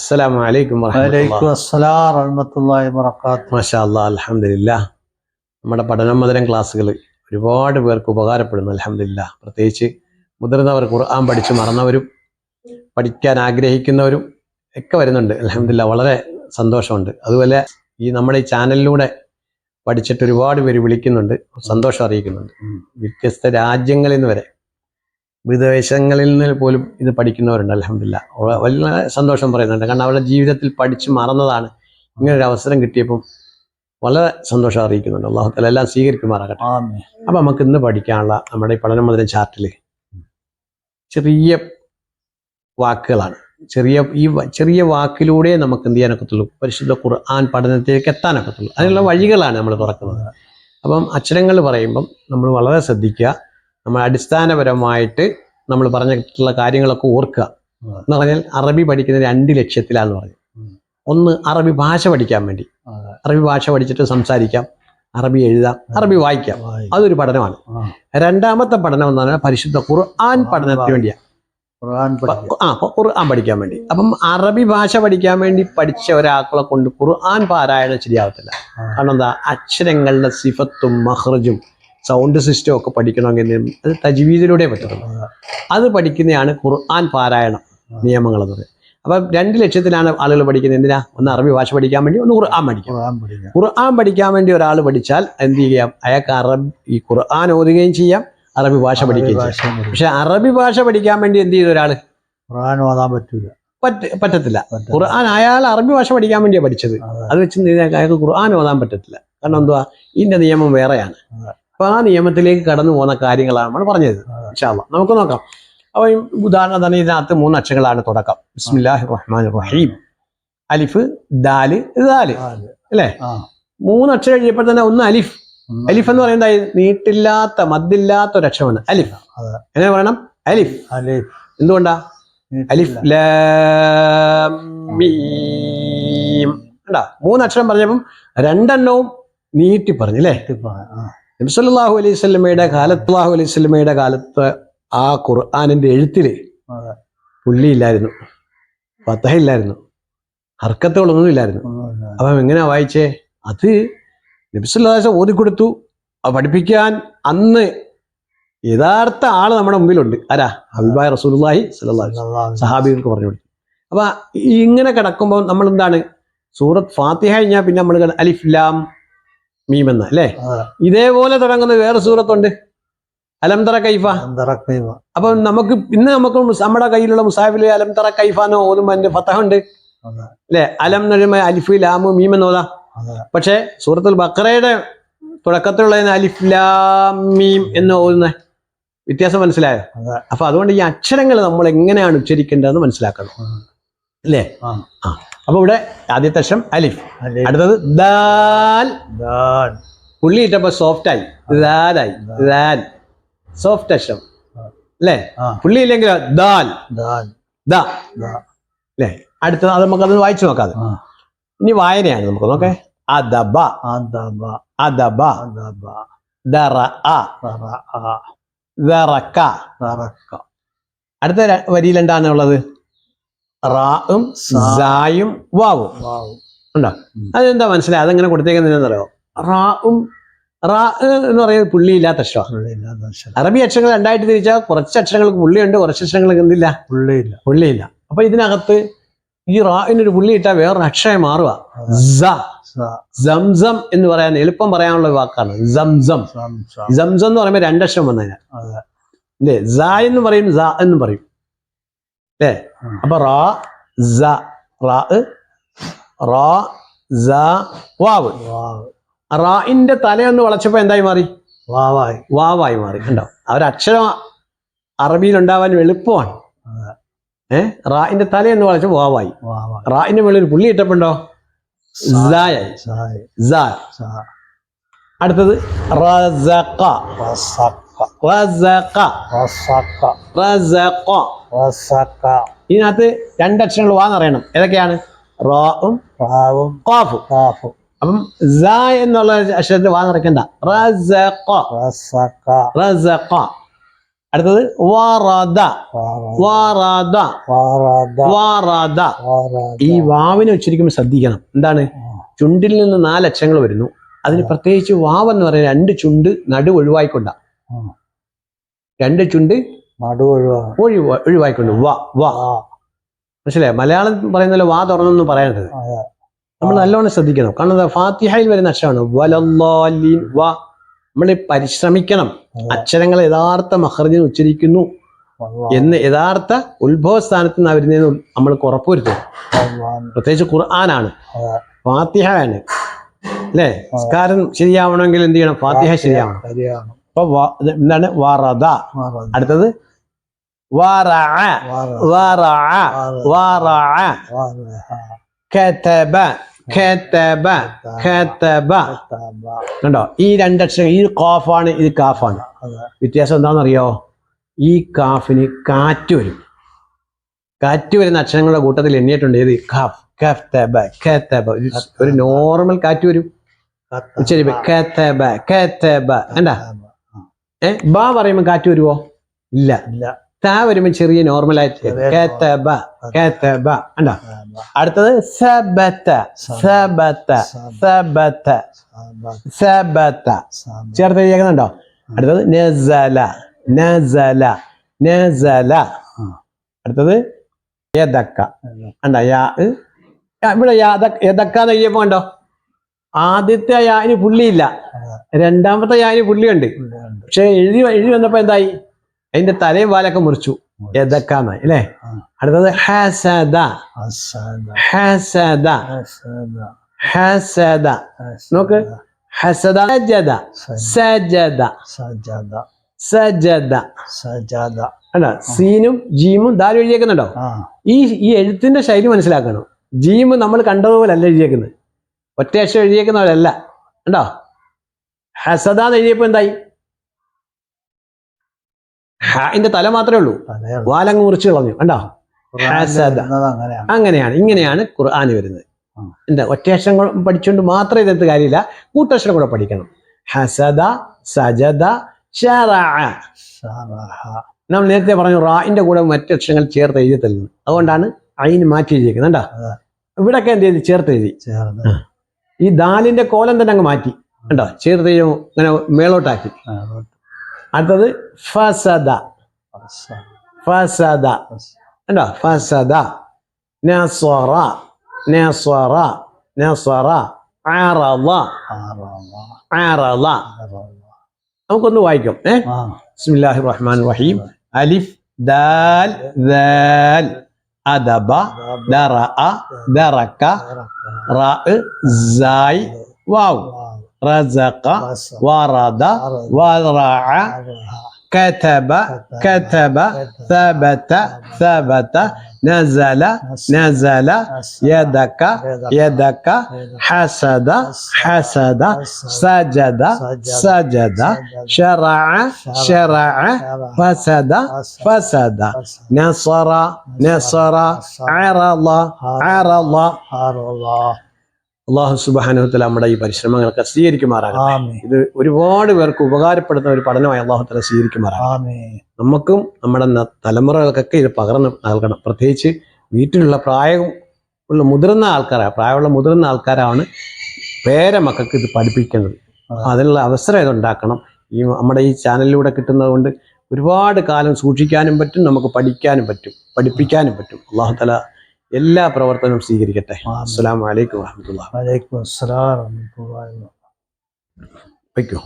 അസ്സലാമു അലൈക്കും الله وبركاته ما വബറകാതുഹു. മാഷാ الحمد അൽഹംദുലില്ലാ നമ്മുടെ പഠനമധുരം ക്ലാസ്സുകൾ ഒരുപാട് പേർക്ക് ഉപകാരപ്പെടുന്നു അൽഹംദുലില്ലാ പ്രത്യേകിച്ച് മുതിർന്നവർ ഖുർആൻ പഠിച്ച് മറന്നവരും പഠിക്കാൻ ആഗ്രഹിക്കുന്നവരും ഒക്കെ വരുന്നുണ്ട് അൽഹംദുലില്ലാ വളരെ സന്തോഷമുണ്ട്. അതുപോലെ ഈ നമ്മുടെ ഈ ചാനലിലൂടെ പഠിച്ചിട്ട് ഒരുപാട് പേര് വിളിക്കുന്നുണ്ട് സന്തോഷം അറിയിക്കുന്നുണ്ട്. വ്യത്യസ്ത രാജ്യങ്ങളിൽ നിന്ന് വരെ വിദേശങ്ങളിൽ നിന്ന് പോലും ഇത് പഠിക്കുന്നവരുണ്ട് അലഹമില്ല വലിയ സന്തോഷം പറയുന്നുണ്ട്. കാരണം അവരുടെ ജീവിതത്തിൽ പഠിച്ച് മറന്നതാണ് ഇങ്ങനൊരു അവസരം കിട്ടിയപ്പം വളരെ സന്തോഷം അറിയിക്കുന്നുണ്ട്. അള്ളാഹുത്തല എല്ലാം സ്വീകരിക്കുമാറാകട്ടെ. അപ്പം നമുക്ക് ഇന്ന് പഠിക്കാനുള്ള നമ്മുടെ ഈ പഠനം മുതൽ ചാർട്ടിൽ ചെറിയ വാക്കുകളാണ്. ചെറിയ ഈ ചെറിയ വാക്കിലൂടെ നമുക്ക് എന്ത് ചെയ്യാനൊക്കത്തുള്ളൂ പരിശുദ്ധ ഖുർആൻ പഠനത്തിലേക്ക് എത്താനൊക്കത്തുള്ളൂ അതിനുള്ള വഴികളാണ് നമ്മൾ തുറക്കുന്നത്. അപ്പം അക്ഷരങ്ങൾ പറയുമ്പം നമ്മൾ വളരെ ശ്രദ്ധിക്കുക. നമ്മൾ അടിസ്ഥാനപരമായിട്ട് നമ്മൾ പറഞ്ഞിട്ടുള്ള കാര്യങ്ങളൊക്കെ ഓർക്കുക. എന്ന് പറഞ്ഞാൽ അറബി പഠിക്കുന്ന രണ്ട് ലക്ഷ്യത്തിലാന്ന് പറഞ്ഞു. ഒന്ന് അറബി ഭാഷ പഠിക്കാൻ വേണ്ടി. അറബി ഭാഷ പഠിച്ചിട്ട് സംസാരിക്കാം. അറബി എഴുതാം അറബി വായിക്കാം. അതൊരു പഠനമാണ്. രണ്ടാമത്തെ പഠനം എന്ന് പറഞ്ഞാൽ പരിശുദ്ധ ഖുർആൻ പഠനത്തിന് വേണ്ടിയാണ് ആ ഖുർആൻ പഠിക്കാൻ വേണ്ടി. അപ്പം അറബി ഭാഷ പഠിക്കാൻ വേണ്ടി പഠിച്ച ഒരാളെ കൊണ്ട് ഖുർആൻ പാരായണം ശരിയാവത്തില്ല. കാരണം എന്താ? അക്ഷരങ്ങളുടെ സിഫത്തും മഹ്റജും സൗണ്ട് സിസ്റ്റം ഒക്കെ പഠിക്കണമെങ്കിൽ? അത് തജ്വീദിലൂടെ പറ്റത്തുള്ളൂ. അതെ. പഠിക്കുന്നതാണ് ഖുർആൻ പാരായണം നിയമങ്ങൾ എന്ന് പറയുന്നത്. അപ്പം രണ്ട് ലക്ഷ്യത്തിലാണ് ആളുകൾ പഠിക്കുന്നത്. എന്തിനാ? ഒന്ന് അറബി ഭാഷ പഠിക്കാൻ വേണ്ടി ഒന്ന് ഖുർആൻ പഠിക്കാം. ഖുർആൻ പഠിക്കാൻ വേണ്ടി ഒരാൾ പഠിച്ചാൽ എന്ത് ചെയ്യാം? അയാൾക്ക് അറബ് ഈ ഖുർആൻ ഓതുകയും ചെയ്യാം അറബി ഭാഷ പഠിക്കുകയും ചെയ്യാം. പക്ഷെ അറബി ഭാഷ പഠിക്കാൻ വേണ്ടി എന്ത് ചെയ്തു ഒരാൾ? ഖുർആൻ ഓതാൻ പറ്റൂല. പറ്റ പറ്റത്തില്ല. പറ്റില്ല. ഖുർആൻ അയാൾ അറബി ഭാഷ പഠിക്കാൻ വേണ്ടിയാണ് പഠിച്ചത്. അത്. വെച്ച് അയാൾക്ക് ഖുർആൻ ഓതാൻ പറ്റത്തില്ല. കാരണം എന്തുവാ? ഇതിന്റെ നിയമം വേറെയാണ്. അപ്പൊ ആ നിയമത്തിലേക്ക് കടന്നു പോകുന്ന കാര്യങ്ങളാണ് നമ്മൾ പറഞ്ഞത്. ഇൻഷാല്ല നമുക്ക് നോക്കാം. അപ്പൊ ഉദാഹരണം തന്നെ ഇതിനകത്ത് മൂന്ന് അക്ഷരങ്ങളാണ് തുടക്കം. ബിസ്മില്ലാഹി റഹ്മാൻ റഹീം അലിഫ് ദാൽ ദാൽ. അല്ലേ? മൂന്ന് അക്ഷരം കഴിയപ്പോൾ തന്നെ ഒന്ന് അലിഫ്. അലിഫ് എന്ന് പറയുന്നത് നീട്ടില്ലാത്ത മദ്ദില്ലാത്ത ഒരു അക്ഷരമാണ്. അലിഫ്. എങ്ങനെ പറയണം? അലിഫ്. അലിഫ്. എന്തുകൊണ്ടാ? അലിഫ് ലാം മൂന്ന് അക്ഷരം പറഞ്ഞപ്പം രണ്ടെണ്ണവും നീട്ടി പറഞ്ഞു അല്ലേ. നബിസല്ലാഹു അലൈഹി സ്വലമയുടെ കാലത്ത് അള്ളാഹു അലൈഹി സ്വലമയുടെ കാലത്ത് ആ ഖുർആാനിന്റെ എഴുത്തിൽ. പുള്ളിയില്ലായിരുന്നു. ഫത്തഹയില്ലായിരുന്നു ഹർക്കത്തുകളൊന്നും ഇല്ലായിരുന്നു. അപ്പം എങ്ങനെയാ വായിച്ചേ? അത് നബിസുല്ലാസ ഓതിക്കൊടുത്തു. അത് പഠിപ്പിക്കാൻ അന്ന് യഥാർത്ഥ ആൾ നമ്മുടെ മുമ്പിലുണ്ട്. ആരാ? അബിബായ് സ്വല്ലല്ലാഹു അലൈഹി സഹാബികൾക്ക് പറഞ്ഞു കൊടുത്തു. അപ്പൊ ഇങ്ങനെ കിടക്കുമ്പോൾ നമ്മൾ എന്താണ് സൂറത്ത് ഫാത്തിഹ കഴിഞ്ഞാൽ പിന്നെ നമ്മൾ അലിഫ് ലാം മീം എന്ന അല്ലേ. ഇതേപോലെ തുടങ്ങുന്ന വേറെ സൂറത്തുണ്ട് അലംതറ കൈഫ. അപ്പൊ നമുക്ക് ഇന്ന് നമുക്ക് നമ്മുടെ കയ്യിലുള്ള മുസാഫിൽ അലംതറ കൈഫ എന്ന് ഓതുമ്പോ അതിന്റെ ഫത്തഹ ഉണ്ട് അതെ. അല്ലെ അലം പറയുമ്പോൾ അലിഫ് ലാമു മീം എന്ന് പക്ഷെ സൂറത്തുൽ ബക്കറയുടെ തുടക്കത്തിലുള്ള അലിഫ് ലാം മീം എന്ന് ഓതുന്ന വ്യത്യാസം മനസ്സിലായോ. അപ്പൊ അതുകൊണ്ട് ഈ അക്ഷരങ്ങൾ നമ്മൾ എങ്ങനെയാണ് ഉച്ചരിക്കേണ്ടതെന്ന് മനസ്സിലാക്കണം. അല്ലേ ആ. അപ്പൊ ഇവിടെ ആദ്യത്തെ അക്ഷരം അലിഫ്. അടുത്തത് ദാൽ. ദാൽ. പുള്ളി ഇട്ടപ്പോ സോഫ്റ്റ് ആയി ദാലായി. ദാൽ. സോഫ്റ്റ് അക്ഷരം അല്ലേ പുള്ളി ഇല്ലെങ്കിൽ ദാൽ. ദാൽ. ദ. അല്ലേ അടുത്തത് അത് നമുക്കത് വായിച്ചു നോക്കാം. ഇനി വായനയാണ് നമുക്ക് നോക്കേ. അദബ. അദബ. അദബ. അദബ. ദറ ദറഅ. ദറക്ക. ദറക്ക. അടുത്ത വരിയിൽ എന്താണ് ഉള്ളത്? റായും സായും വാവും. ഉണ്ടോ? അതെന്താ മനസ്സിലായി? അതെങ്ങനെ കൊടുത്തേക്കുന്നറിയോ റാവും റാ എന്ന് പറയുന്നത് അക്ഷരമാണ് പുള്ളിയില്ലാത്ത അക്ഷരം. അറബി അക്ഷരങ്ങൾ രണ്ടായിട്ട് തിരിച്ചാൽ കുറച്ച് അക്ഷരങ്ങൾക്ക് പുള്ളിയുണ്ട് കുറച്ച് അക്ഷരങ്ങൾക്ക് എന്തില്ല? പുള്ളിയില്ല. പുള്ളിയില്ല. അപ്പൊ ഇതിനകത്ത് ഈ റാവിനൊരു പുള്ളി ഇട്ടാൽ വേറൊരു അക്ഷരം മാറുക. സംസം എന്ന് പറയാൻ എളുപ്പം പറയാനുള്ള വാക്കാണ്. സംസം. സംസം. എന്ന് പറയുമ്പോൾ രണ്ടക്ഷരം വന്നതിനാൽ അതെ. അല്ലേ സ എന്ന് പറയും സ എന്ന് പറയും. അല്ലേ. അപ്പൊ റാ സ റാ റാ സ വാവ്. റാഇന്റെ തലയൊന്ന് വളച്ചപ്പോ എന്തായി മാറി? വാവായി. വാവായി മാറി കണ്ടോ? അവരക്ഷരം അറബിയിൽ ഉണ്ടാവാൻ എളുപ്പമാണ് ഏ? ഏഹ് റായിന്റെ തലയൊന്ന് വളച്ചപ്പോ വാവായി. മേളിൽ ഒരു പുള്ളി ഇട്ടപ്പോണ്ടോ. അടുത്തത് റസഖ. ഇതിനകത്ത് രണ്ടക്ഷരങ്ങൾ വാന്നറിയണം ഏതൊക്കെയാണ്? റോവും റാവും ഖാഫും. കാഫും. അപ്പം സ എന്നുള്ള അക്ഷരത്തിൽ റസക്ക. റസഖ. അടുത്തത് വാറാദ. വാറാദ. വാറാദ. ഈ വാവിനെ ഉച്ചരിക്കുമ്പോൾ ശ്രദ്ധിക്കണം. എന്താണ്? ചുണ്ടിൽ നിന്ന് നാല് അക്ഷരങ്ങൾ വരുന്നു. അതിന് പ്രത്യേകിച്ച് വാവ് എന്ന് പറയുന്നത് രണ്ട് ചുണ്ട് നടു ഒഴിവായിക്കൊണ്ട ഉം. രണ്ട് ചുണ്ട് നടുവൊഴിവാണ് ഒഴിവ. ഒഴിവായിക്കൊണ്ട്. വാ വാ. മനസ്സിലായോ? മലയാളം പറയുന്നല്ലോ വാ തുറന്നൊന്നും പറയേണ്ടത് നമ്മൾ നല്ലോണം ശ്രദ്ധിക്കണം. കാരണം ഫാത്തിഹയിൽ വരുന്ന അക്ഷരമാണ് വലല്ലാലീൻ വാ. നമ്മൾ പരിശ്രമിക്കണം. അക്ഷരങ്ങൾ യഥാർത്ഥ മഹർജിന് ഉച്ചരിക്കുന്നു എന്ന് യഥാർത്ഥ ഉത്ഭവ സ്ഥാനത്ത് നിന്ന് വരുന്നതെന്ന് നമ്മൾ ഉറപ്പുവരുത്തും. പ്രത്യേകിച്ച് ഖുർആനാണ്. ഫാത്തിഹയാണ്. അല്ലേ? സംസ്കാരം ശരിയാവണമെങ്കിൽ എന്ത് ചെയ്യണം? ഫാത്തിഹ ശരിയാവണം. അപ്പൊ എന്താണ്? വാറദ. അടുത്തത് ണ്ടോ. കണ്ടോ? ഈ രണ്ടക്ഷരം ഈ കാഫാണ് ഇത് കാഫാണ്. വ്യത്യാസം എന്താണെന്നറിയോ? ഈ കാഫിന് കാറ്റ് വരും. കാറ്റ് വരുന്ന അക്ഷരങ്ങളുടെ കൂട്ടത്തിൽ എണ്ണിയിട്ടുണ്ട്. ഏത്? കാഫ് കതബ ഒരു- ഒരു നോർമൽ കാറ്റ് വരും. ശരി കതബ കതബ. എന്താ. ഏ ബാ പറയുമ്പോൾ കാറ്റ് വരുവോ? ഇല്ല. ഇല്ല. താ വരുമ്പോൾ ചെറിയ നോർമൽ ആയിട്ട് അടുത്തത് സബത്ത സബത്ത. സബത്ത സബ. സബത്ത. സബ. ചേർത്ത് എഴുതിയേക്കുന്നുണ്ടോ? അടുത്തത് നസല നസല നസല. അടുത്തത് യദക്ക. കണ്ട? യാ. ഇവിടെ യദക്ക യദക്ക എന്ന് എഴുതിയപ്പോ കണ്ടോ? ആദ്യത്തെ യാന് പുള്ളിയില്ല. രണ്ടാമത്തെ യാനി പുള്ളിയുണ്ട്. പക്ഷെ എഴുതി എഴുതി വന്നപ്പോ എന്തായി? അതിന്റെ തലയും വാലൊക്കെ മുറിച്ചു. യദക്ക എന്നായി അല്ലേ? അടുത്തത് ഹസദ. ഹസദ. ഹസദ. നോക്ക്. ഹസദ സജദ. സജദ. സജദ. സജദ. സജദ. അല്ല സീനും ജീമും ദാലും എഴുതിയേക്കുന്നുണ്ടോ? ഈ ഈ എഴുത്തിന്റെ ശൈലി മനസ്സിലാക്കണം. ജീമ് നമ്മൾ കണ്ടതുപോലെ അല്ല എഴുതിയേക്കുന്നത്. ഒറ്റ അക്ഷരം എഴുതിയേക്കുന്നവരല്ല. ഉണ്ടോ ഹസദ എന്ന് എഴുതിയപ്പോ എന്തായി? ഹാന്റെ തല മാത്രമേ ഉള്ളൂ. വാലങ്ങ് മുറിച്ച് കളഞ്ഞു. കണ്ടോ? ഹസദ. അങ്ങനെയാണ്. ഇങ്ങനെയാണ് ഖുർആൻ വരുന്നത്. എന്താ ഒറ്റയക്ഷരം പഠിച്ചുകൊണ്ട് മാത്രം ഇതിനകത്ത് കാര്യമില്ല. കൂട്ടക്ഷരം കൂടെ പഠിക്കണം. ഹസദ സജദ. നമ്മൾ നേരത്തെ പറഞ്ഞു റായിന്റെ കൂടെ മറ്റു അക്ഷരങ്ങൾ ചേർത്ത് എഴുതി തരുന്നു. അതുകൊണ്ടാണ് അയിന് മാറ്റി എഴുതിയിരിക്കുന്നത് കണ്ടോ? ഒക്കെ ഇവിടൊക്കെ എന്ത് ചെയ്ത്? ചേർത്ത് എഴുതി. ചേർന്ന് ഈ ദാലിന്റെ കോലം തന്നെ അങ്ങ് മാറ്റി. കണ്ടോ? ചേർത്ത് അങ്ങനെ മേളോട്ടാക്കി. അടുത്തത് ഫസദ. ഫസദ. കണ്ടോ? ഫസദ. നസ്വറ. നസ്വറ. നസ്വറ. ആറള ആറള. നമുക്കൊന്ന് വായിക്കാം. ഏഹ് ബിസ്മില്ലാഹിർ റഹ്മാൻ റഹീം. അലിഫ് ദാൽ ദാൽ. അദബ ദറഅ ദറക റാ സായ് വാവ്. റസഖ വറദ വറഅ كتب كتب ثبت ثبت نزل نزل يدك يدك حسد حسد سجد سجد شرع شرع فسد فسد نصر نصر عرض عرض അള്ളാഹു സുബാനുഹത്തല നമ്മുടെ ഈ പരിശ്രമങ്ങളൊക്കെ സ്വീകരിക്കുമാറാകട്ടെ. ഇത് ഒരുപാട് പേർക്ക് ഉപകാരപ്പെടുന്ന ഒരു പഠനമായി അള്ളാഹു തല സ്വീകരിക്കുമാറാകട്ടെ. നമുക്കും നമ്മുടെ തലമുറകൾക്കൊക്കെ ഇത് പകർന്ന് നൽകണം. പ്രത്യേകിച്ച് വീട്ടിലുള്ള പ്രായം ഉള്ള മുതിർന്ന ആൾക്കാരാണ് പ്രായമുള്ള മുതിർന്ന ആൾക്കാരാണ് പേരമക്കൾക്ക് ഇത് പഠിപ്പിക്കുന്നത് അതിനുള്ള അവസരം ഇതുണ്ടാക്കണം. ഈ നമ്മുടെ ഈ ചാനലിലൂടെ കിട്ടുന്നത് കൊണ്ട് ഒരുപാട് കാലം സൂക്ഷിക്കാനും പറ്റും നമുക്ക് പഠിക്കാനും പറ്റും പഠിപ്പിക്കാനും പറ്റും. അള്ളാഹു തല എല്ലാ പ്രവർത്തനവും സ്വീകരിക്കട്ടെ. അസ്സാം വലൈക്കും വാഹമത്തുള്ള വലൈക്കും അസ്സലാം. വയ്ക്കോ